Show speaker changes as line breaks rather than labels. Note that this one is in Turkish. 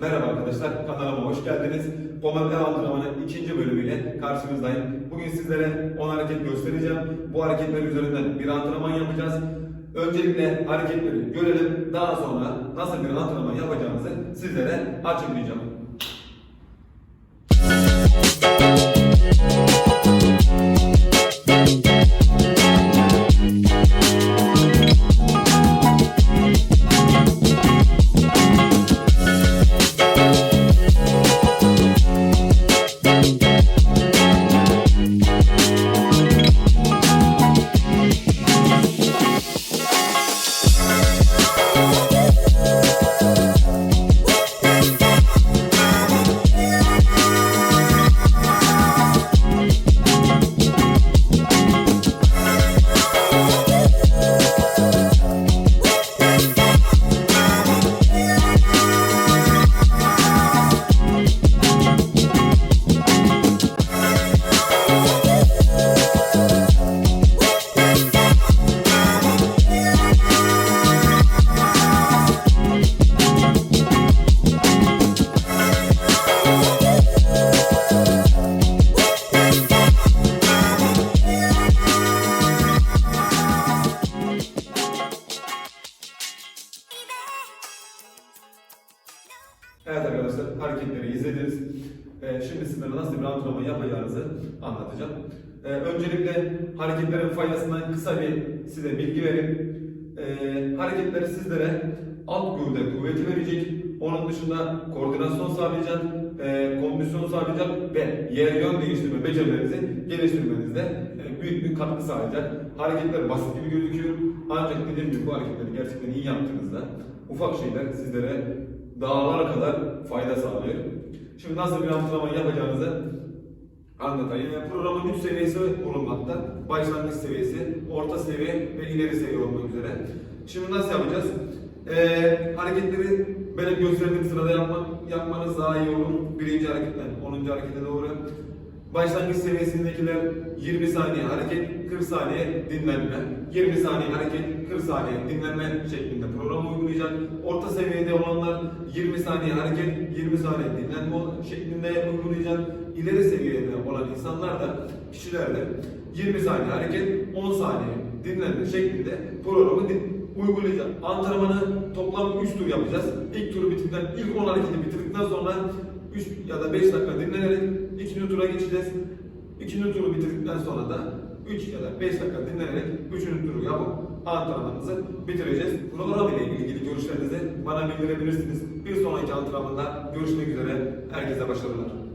Merhaba arkadaşlar, kanalıma hoş geldiniz. Pomer ev antrenmanı ikinci bölümüyle karşınızdayım. Bugün sizlere 10 hareket göstereceğim. Bu hareketler üzerinden bir antrenman yapacağız. Öncelikle hareketleri görelim. Daha sonra nasıl bir antrenman yapacağımızı sizlere açıklayacağım. Evet arkadaşlar hareketleri izlediniz. Ee, şimdi sizlere nasıl bir antrenman yapacağınızı anlatacağım. Ee, öncelikle hareketlerin faydasından kısa bir size bilgi vereyim. Ee, hareketler sizlere alt gövde kuvveti verecek. Onun dışında koordinasyon sağlayacak, e, kondisyon sağlayacak ve yer yön değiştirme becerilerinizi geliştirmenizde e, büyük bir katkı sağlayacak. Hareketler basit gibi gözüküyor. Ancak dediğim gibi bu hareketleri gerçekten iyi yaptığınızda ufak şeyler sizlere dağlara kadar fayda sağlıyor. Şimdi nasıl bir antrenman yapacağınızı anlatayım. Yani programın 3 seviyesi bulunmakta. Başlangıç seviyesi, orta seviye ve ileri seviye olmak üzere. Şimdi nasıl yapacağız? Ee, hareketleri benim gösterdiğim sırada yapma, yapmanız daha iyi olur. Birinci hareketten 10. harekete doğru. Başlangıç seviyesindekiler 20 saniye hareket, 40 saniye dinlenme. 20 saniye hareket, 40 saniye dinlenme şeklinde program uygulayacak. Orta seviyede olanlar 20 saniye hareket, 20 saniye dinlenme şeklinde uygulayacak. İleri seviyede olan insanlar da kişiler de 20 saniye hareket, 10 saniye dinlenme şeklinde programı uygulayacak. Antrenmanı toplam 3 tur yapacağız. İlk turu bitirdikten, ilk 10 hareketi bitirdikten sonra 3 ya da 5 dakika dinlenerek ikinci tura geçeceğiz. İkinci turu bitirdikten sonra da 3 ya da 5 dakika dinlenerek üçüncü turu yapıp antrenmanımızı bitireceğiz. Program ile ilgili görüşlerinizi bana bildirebilirsiniz. Bir sonraki antrenmanda görüşmek üzere. Herkese başarılar.